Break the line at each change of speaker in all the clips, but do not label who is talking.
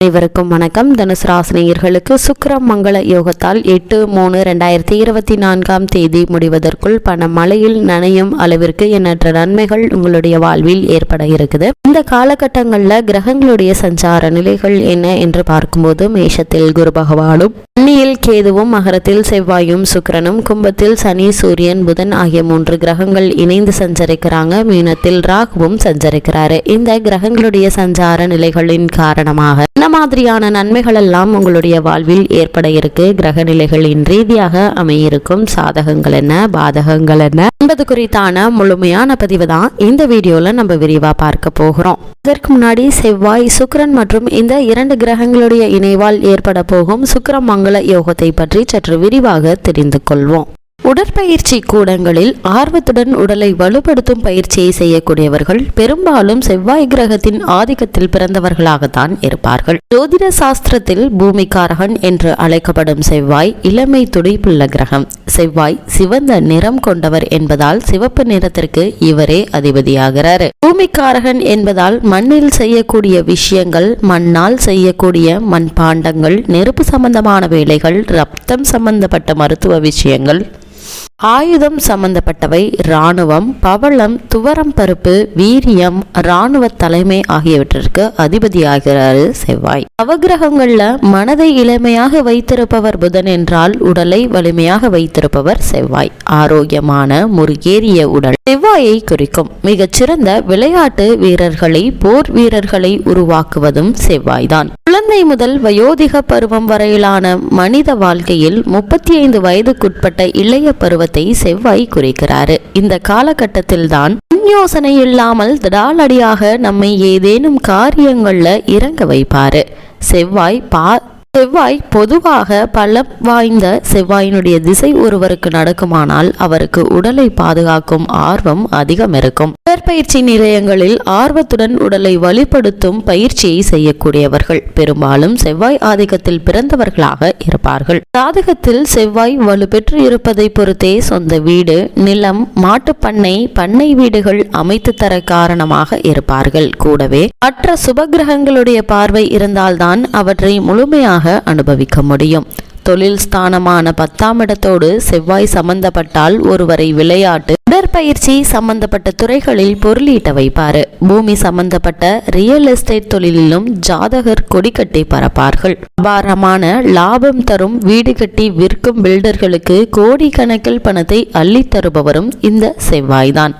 அனைவருக்கும் வணக்கம். தனுசு ராசினியர்களுக்கு சுக்கரம் மங்கள யோகத்தால் எட்டு மூணு ரெண்டாயிரத்தி இருபத்தி நான்காம் தேதி முடிவதற்குள் பண மழையில் நனையும் அளவிற்கு எண்ணற்ற நன்மைகள் உங்களுடைய வாழ்வில் ஏற்பட இருக்குது. இந்த காலகட்டங்களில் கிரகங்களுடைய சஞ்சார நிலைகள் என்ன என்று பார்க்கும்போது மேஷத்தில் குரு பகவானும் கன்னியில் கேதுவும் மகரத்தில் செவ்வாயும் சுக்கரனும் கும்பத்தில் சனி சூரியன் புதன் ஆகிய மூன்று கிரகங்கள் இணைந்து சஞ்சரிக்கிறாங்க. மீனத்தில் ராகுவும் சஞ்சரிக்கிறாரு. இந்த கிரகங்களுடைய சஞ்சார நிலைகளின் காரணமாக என்ன மாதிரியான நன்மைகள் எல்லாம் உங்களுடைய வாழ்வில் ஏற்பட இருக்கு? கிரக நிலைகளின் ரீதியாக அமையிருக்கும் சாதகங்கள் என்ன? பாதகங்கள் என்ன? என்பது குறித்தான முழுமையான பதிவு தான் இந்த வீடியோல நம்ம விரிவா பார்க்க போகிறோம். இதற்கு முன்னாடி செவ்வாய் சுக்கரன் மற்றும் இந்த இரண்டு கிரகங்களுடைய இணைவால் ஏற்பட போகும் சுக்கிர மங்கள யோகத்தை பற்றி சற்று விரிவாக தெரிந்து கொள்வோம். உடற்பயிற்சி கூடங்களில் ஆர்வத்துடன் உடலை வலுப்படுத்தும் பயிற்சியை செய்யக்கூடியவர்கள் பெரும்பாலும் செவ்வாய் கிரகத்தின் ஆதிக்கத்தில் பிறந்தவர்களாகத்தான் இருப்பார்கள். ஜோதிட சாஸ்திரத்தில் பூமிக்காரகன் என்று அழைக்கப்படும் செவ்வாய் இளமை துடிப்புள்ள கிரகம். செவ்வாய் சிவந்த நிறம் கொண்டவர் என்பதால் சிவப்பு நிறத்திற்கு இவரே அதிபதியாகிறார். பூமிக்காரகன் என்பதால் மண்ணில் செய்யக்கூடிய விஷயங்கள் மண்ணால் செய்யக்கூடிய மண்பாண்டங்கள் நெருப்பு சம்பந்தமான வேலைகள் ரத்தம் சம்பந்தப்பட்ட மருத்துவ விஷயங்கள் ஆயுதம் சம்பந்தப்பட்டவை இராணுவம் பவளம் துவரம் பருப்பு வீரியம் இராணுவ தலைமை ஆகியவற்றிற்கு அதிபதியாகிறாரு செவ்வாய். நவகிரகங்கள்ல மனதை இளமையாக வைத்திருப்பவர் புதன் என்றால் உடலை வலிமையாக வைத்திருப்பவர் செவ்வாய். ஆரோக்கியமான முருகேறிய உடல் செவ்வாயை குறிக்கும் மிகச்சிறந்த விளையாட்டு வீரர்களை போர் வீரர்களை உருவாக்குவதும் செவ்வாய்தான். குழந்தை முதல் வயோதிக பருவம் வரையிலான மனித வாழ்க்கையில் முப்பத்தி ஐந்து வயதுக்குட்பட்ட இளைய பருவத்தை செவ்வாய் குறிக்கிறாரு. இந்த காலகட்டத்தில்தான் யோசனை இல்லாமல் திடாலடியாக நம்மை ஏதேனும் காரியங்கள்ல இறங்க வைப்பாரு. செவ்வாய் பா செவ்வாய் பொதுவாக பலம் வாய்ந்த செவ்வாயினுடைய திசை ஒருவருக்கு நடக்குமானால் அவருக்கு உடலை பாதுகாக்கும் ஆர்வம் அதிகம் இருக்கும் உடற்பயிற்சி நிலையங்களில் ஆர்வத்துடன் உடலை வலுப்படுத்தும் பயிற்சியை செய்யக்கூடியவர்கள். பெரும்பாலும் செவ்வாய் ஆதிக்கத்தில் பிறந்தவர்களாக இருப்பார்கள். சாதகத்தில் செவ்வாய் வலுப்பெற்று இருப்பதை பொறுத்தே சொந்த வீடு நிலம் மாட்டுப்பண்ணை பண்ணை வீடுகள் அமைத்து தர காரணமாக இருப்பார்கள். கூடவே மற்ற சுபகிரகங்களுடைய பார்வை இருந்தால்தான் அவற்றை முழுமையாக அனுபவிக்க முடியும். தொழில் ஸ்தானமான பத்தாம் இடத்தோடு செவ்வாய் சம்பந்தப்பட்டால் ஒருவரை விளையாட்டு உடற்பயிற்சி சம்பந்தப்பட்ட துறைகளில் பொருளீட்ட வைப்பாரு. பூமி சம்பந்தப்பட்ட ரியல் எஸ்டேட் தொழிலிலும் ஜாதகர் கொடிக்கட்டை பரப்பார்கள் அபாரமான லாபம் தரும் வீடு கட்டி விற்கும் பில்டர்களுக்கு கோடிக்கணக்கில் பணத்தை அள்ளித்தருபவரும் இந்த செவ்வாய்தான்.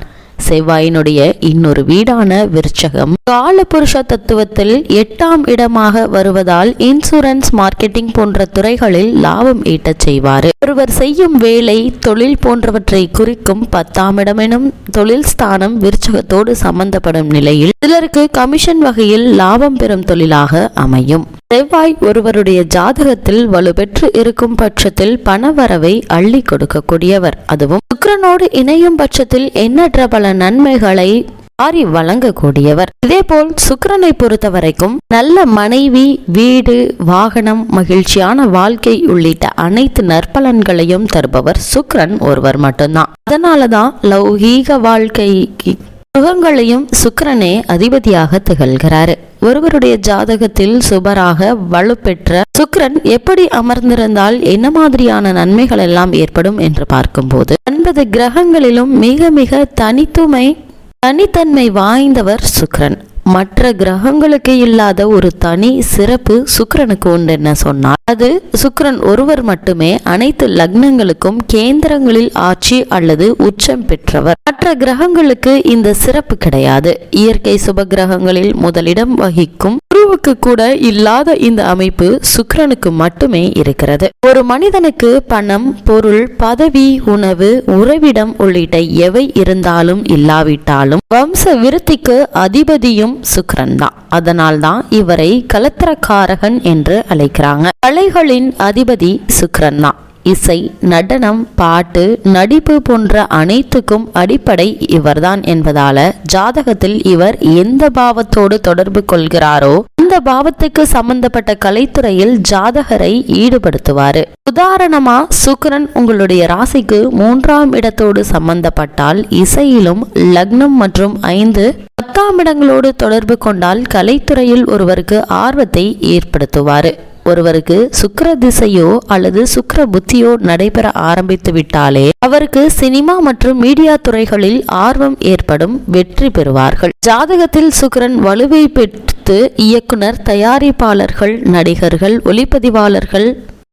செவ்வாயினுடைய இன்னொரு வீடான விருச்சகம். காலபுருஷ தத்துவத்தில் எட்டாம் இடமாக வருவதால் இன்சூரன்ஸ் மார்க்கெட்டிங் போன்ற துறைகளில் லாபம் ஈட்டச் செய்வார். ஒருவர் செய்யும் வேலை தொழில் போன்றவற்றை குறிக்கும் பத்தாம் இடமெனும் தொழில் ஸ்தானம் விருச்சகத்தோடு சம்பந்தப்படும் நிலையில் சிலருக்கு கமிஷன் வகையில் லாபம் பெறும் தொழிலாக அமையும். செவ்வாய் ஒருவருடைய ஜாதகத்தில் வலுப்பெற்று இருக்கும் பட்சத்தில் பணவரவை அள்ளி கொடுக்கக்கூடியவர். அதுவும் சுக்கரனோடு இணையும் பட்சத்தில் எண்ணற்ற பல நன்மைகளை வாரி வழங்கக்கூடியவர். இதேபோல் சுக்கிரனை பொறுத்த வரைக்கும் நல்ல மனைவி வீடு வாகனம் மகிழ்ச்சியான வாழ்க்கை உள்ளிட்ட அனைத்து நற்பலன்களையும் தருபவர் சுக்கரன் ஒருவர் மட்டும்தான். அதனாலதான் லௌகீக வாழ்க்கைக்கு சுகங்களையும் சுக்கரனே அதிபதியாக திகழ்கிறாரு. ஒருவருடைய ஜாதகத்தில் சுபராக வலுப்பெற்ற சுக்ரன் எப்படி அமர்ந்திருந்தால் என்ன மாதிரியான நன்மைகள் எல்லாம் ஏற்படும் என்று பார்க்கும்போது ஒன்பது கிரகங்களிலும் மிக மிக தனித்துமை தனித்தன்மை வாய்ந்தவர் சுக்கிரன். மற்ற கிரகங்களுக்கு இல்லாத ஒரு தனி சிறப்பு சுக்கரனுக்கு உண்டு என்ன சொன்னால் அது சுக்கரன் ஒருவர் மட்டுமே அனைத்து லக்னங்களுக்கும் கேந்திரங்களில் ஆட்சி அல்லது உச்சம் பெற்றவர். மற்ற கிரகங்களுக்கு இந்த சிறப்பு கிடையாது. இயற்கை சுப கிரகங்களில் முதலிடம் வகிக்கும் குருவுக்கு கூட இல்லாத இந்த அமைப்பு சுக்கரனுக்கு மட்டுமே இருக்கிறது. ஒரு மனிதனுக்கு பணம் பொருள் பதவி உணவு உறவிடம் உள்ளிட்ட எவை இருந்தாலும் இல்லாவிட்டாலும் வம்ச விருத்திக்கு அதிபதியும் சுக்ரன் தான் அதனால் தான் இவரை கலத்திரக்காரகன் என்று அழைக்கிறாங்க. கலைகளின் அதிபதி சுக்ரன் தான் இசை நடனம் பாட்டு நடிப்பு போன்ற அனைத்துக்கும் அடிப்படை இவர்தான் என்பதால ஜாதகத்தில் இவர் எந்த பாவத்தோடு தொடர்பு கொள்கிறாரோ அந்த பாவத்துக்கு சம்பந்தப்பட்ட கலைத்துறையில் ஜாதகரை ஈடுபடுத்துவாரு. உதாரணமா சுக்கரன் உங்களுடைய ராசிக்கு மூன்றாம் இடத்தோடு சம்பந்தப்பட்டால் இசையிலும் லக்னம் மற்றும் ஐந்து பத்தாம் இடங்களோடு தொடர்பு கொண்டால் கலைத்துறையில் ஒருவருக்கு ஆர்வத்தை ஏற்படுத்துவார். ஒருவருக்கு சுக்கர திசையோ அல்லது சுக்கர புத்தியோ நடைபெற ஆரம்பித்து விட்டாலே அவருக்கு சினிமா மற்றும் மீடியா துறைகளில் ஆர்வம் ஏற்படும் வெற்றி பெறுவார்கள். ஜாதகத்தில் சுக்கரன் வலுவை பெற்று இயக்குனர் தயாரிப்பாளர்கள் நடிகர்கள் ஒளிப்பதிவாளர்கள்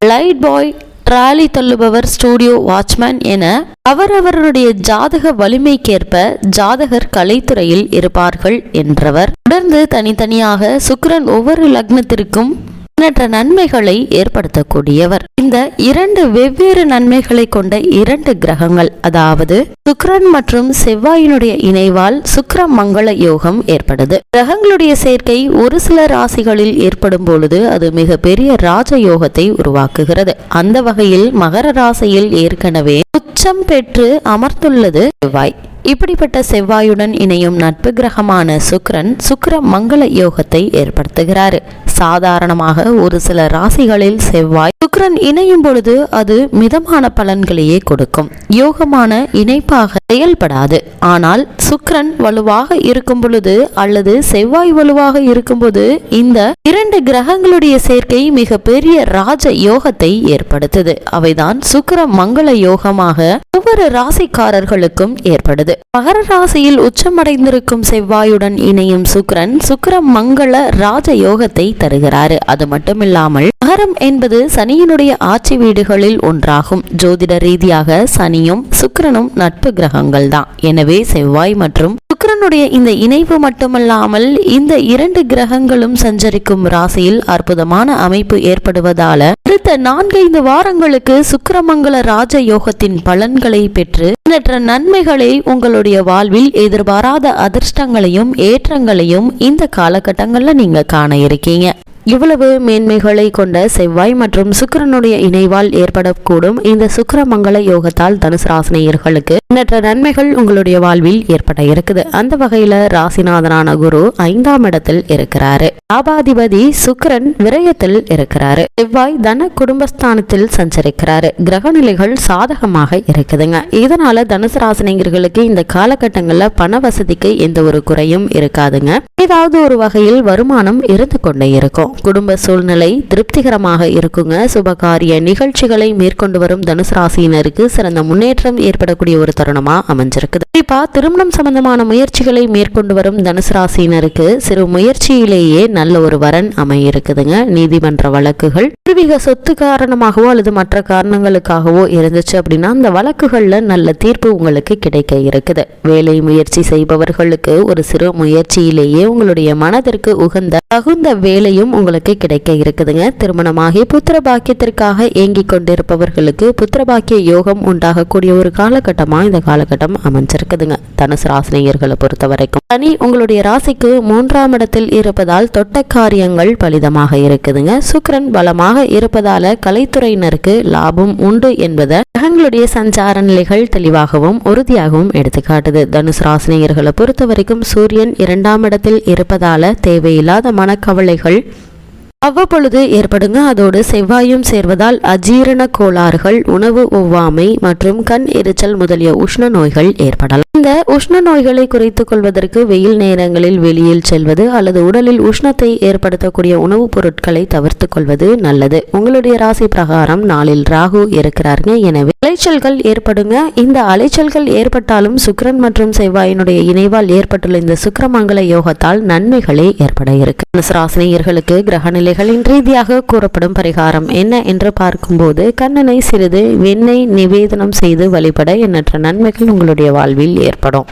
லைட் பாய் ட்ராலி தள்ளுபவர் ஸ்டூடியோ வாட்ச்மேன் என அவரவருடைய ஜாதக வலிமைக்கேற்ப ஜாதகர் கலைத்துறையில் இருப்பார்கள் என்றவர். தொடர்ந்து தனித்தனியாக சுக்கரன் ஒவ்வொரு லக்னத்திற்கும் எண்ணற்ற நன்மைகளை ஏற்படுத்தக்கூடியவர். இந்த இரண்டு வெவ்வேறு நன்மைகளை கொண்ட இரண்டு கிரகங்கள் அதாவது சுக்கிரன் மற்றும் செவ்வாயினுடைய இணைவால் சுக்கிர மங்கள யோகம் ஏற்படுது. கிரகங்களுடைய சேர்க்கை ஒரு சில ராசிகளில் ஏற்படும் பொழுது அது மிக பெரிய ராஜ யோகத்தை உருவாக்குகிறது. அந்த வகையில் மகர ராசியில் ஏற்கனவே உச்சம் பெற்று அமர்ந்துள்ளது செவ்வாய். இப்படிப்பட்ட செவ்வாயுடன் இணையும் நட்பு கிரகமான சுக்ரன் சுக்ர மங்கள யோகத்தை ஏற்படுத்துகிறார். சாதாரணமாக ஒரு சில ராசிகளில் செவ்வாய் சுக்ரன் இணையும் பொழுது அது மிதமான பலன்களையே கொடுக்கும். யோகமான இணைப்பாக செயல்படாது. ஆனால் சுக்ரன் வலுவாக இருக்கும் பொழுது அல்லது செவ்வாய் வலுவாக இருக்கும்போது இந்த இரண்டு கிரகங்களுடைய சேர்க்கை மிக பெரிய ராஜ யோகத்தை ஏற்படுத்துது. அவைதான் சுக்ர மங்கள யோகமாக ஒவ்வொரு ராசிக்காரர்களுக்கும் ஏற்படுது. மகர ராசியில் உச்சமடைந்திருக்கும் செவ்வாயுடன் இணையும் சுக்கரன் சுக்கர மங்கள ராஜ யோகத்தை தருகிறாரு. அது மட்டுமில்லாமல் மகரம் என்பது சனியினுடைய ஆட்சி வீடுகளில் ஒன்றாகும். ஜோதிட ரீதியாக சனியும் சுக்கரனும் நட்பு கிரகங்கள் தான். எனவே செவ்வாய் மற்றும் சுக்கரனுடைய இந்த இணைவு மட்டுமல்லாமல் இந்த இரண்டு கிரகங்களும் சஞ்சரிக்கும் ராசியில் அற்புதமான அமைப்பு ஏற்படுவதால அடுத்த நான்கைந்து வாரங்களுக்கு சுக்கரமங்கல ராஜ யோகத்தின் பலன்களை பெற்று எண்ணற்ற நன்மைகளை உங்களுடைய வாழ்வில் எதிர்பாராத அதிர்ஷ்டங்களையும் ஏற்றங்களையும் இந்த காலகட்டங்களில் நீங்க காண இருக்கீங்க. இவ்வளவு மேன்மைகளை கொண்ட செவ்வாய் மற்றும் சுக்கிரனுடைய இணைவால் ஏற்படக்கூடும் இந்த சுக்கிரமங்கல யோகத்தால் தனுசு ராசினியர்களுக்கு எண்ணற்ற நன்மைகள் உங்களுடைய வாழ்வில் ஏற்பட இருக்குது. அந்த வகையில ராசிநாதனான குரு ஐந்தாம் இடத்தில் இருக்கிறாரு. லாபாதிபதி சுக்கிரன் விரயத்தில் இருக்கிறாரு. செவ்வாய் தன குடும்பஸ்தானத்தில் சஞ்சரிக்கிறாரு. கிரகநிலைகள் சாதகமாக இருக்குதுங்க. இதனால தனுசு ராசினியர்களுக்கு இந்த காலகட்டங்கள்ல பண வசதிக்கு எந்த ஒரு குறையும் இருக்காதுங்க. ஏதாவது ஒரு வகையில் வருமானம் இருந்து கொண்டே இருக்கும். குடும்ப சூழ்நிலை திருப்திகரமாக இருக்குங்க. சுபகாரிய நிகழ்ச்சிகளை மேற்கொண்டு வரும் தனுசு ராசியினருக்கு சிறந்த முன்னேற்றம் ஏற்படக்கூடிய ஒரு தருணமா அமைஞ்சிருக்குது. குறிப்பா திருமணம் சம்பந்தமான முயற்சிகளை மேற்கொண்டு வரும் தனுசு ராசியினருக்கு சிறு முயற்சியிலேயே நல்ல ஒரு வரன் அமையிருக்குதுங்க. நீதிமன்ற வழக்குகள் பூர்வீக சொத்து காரணமாகவோ அல்லது மற்ற காரணங்களுக்காகவோ இருந்துச்சு அப்படின்னா அந்த வழக்குகள்ல நல்ல தீர்ப்பு உங்களுக்கு கிடைக்க இருக்குது. வேலை முயற்சி செய்பவர்களுக்கு ஒரு சிறு முயற்சியிலேயே உங்களுடைய மனதிற்கு உகந்த தகுந்த வேலையும் உங்களுக்கு கிடைக்க இருக்குதுங்க. திருமணமாகி புத்திர பாக்கியத்திற்காக ஏங்கிக் கொண்டிருப்பவர்களுக்கு புத்திர பாக்கிய யோகம் உண்டாகக்கூடிய ஒரு காலகட்டமாக இந்த காலகட்டம் அமைஞ்சிருக்குதுங்க. தனுசு ராசினியர்களை பொறுத்த வரைக்கும் தனி உங்களுடைய ராசிக்கு மூன்றாம் இடத்தில் இருப்பதால் தொட்ட காரியங்கள் பலிதமாக இருக்குதுங்க. சுக்கரன் பலமாக இருப்பதால கலைத்துறையினருக்கு லாபம் உண்டு என்பதை கிரகங்களுடைய சஞ்சார நிலைகள் தெளிவாகவும் உறுதியாகவும் எடுத்துக்காட்டுது. தனுசு ராசினியர்களை பொறுத்த வரைக்கும் சூரியன் இரண்டாம் இடத்தில் இருப்பதால தேவையில்லாத மனக்கவலைகள் அவ்வப்பொழுது ஏற்படுங்க. அதோடு செவ்வாயும் சேர்வதால் அஜீரண கோளாறுகள் உணவு ஒவ்வாமை மற்றும் கண் எரிச்சல் முதலிய உஷ்ண நோய்கள் ஏற்படலாம். இந்த உஷ்ண நோய்களை குறைத்துக் கொள்வதற்கு வெயில் நேரங்களில் வெளியில் செல்வது அல்லது உடலில் உஷ்ணத்தை ஏற்படுத்தக்கூடிய உணவுப் பொருட்களை தவிர்த்து கொள்வது நல்லது. உங்களுடைய ராசி பிரகாரம் நாளில் ராகு இருக்கிறாருங்க. எனவே அலைச்சல்கள் ஏற்படுங்க. இந்த அலைச்சல்கள் ஏற்பட்டாலும் சுக்கரன் மற்றும் செவ்வாயினுடைய இணைவால் ஏற்பட்டுள்ள இந்த சுக்கரமங்கல யோகத்தால் நன்மைகளே ஏற்பட இருக்கு. ராசினியர்களுக்கு கிரகநிலை நிலைகளின் ரீதியாக கூறப்படும் பரிகாரம் என்ன என்று பார்க்கும்போது கண்ணனை சிறிது வெண்ணெய் நிவேதனம் செய்து வழிபட எண்ணற்ற நன்மைகள் உங்களுடைய வாழ்வில் ஏற்படும்.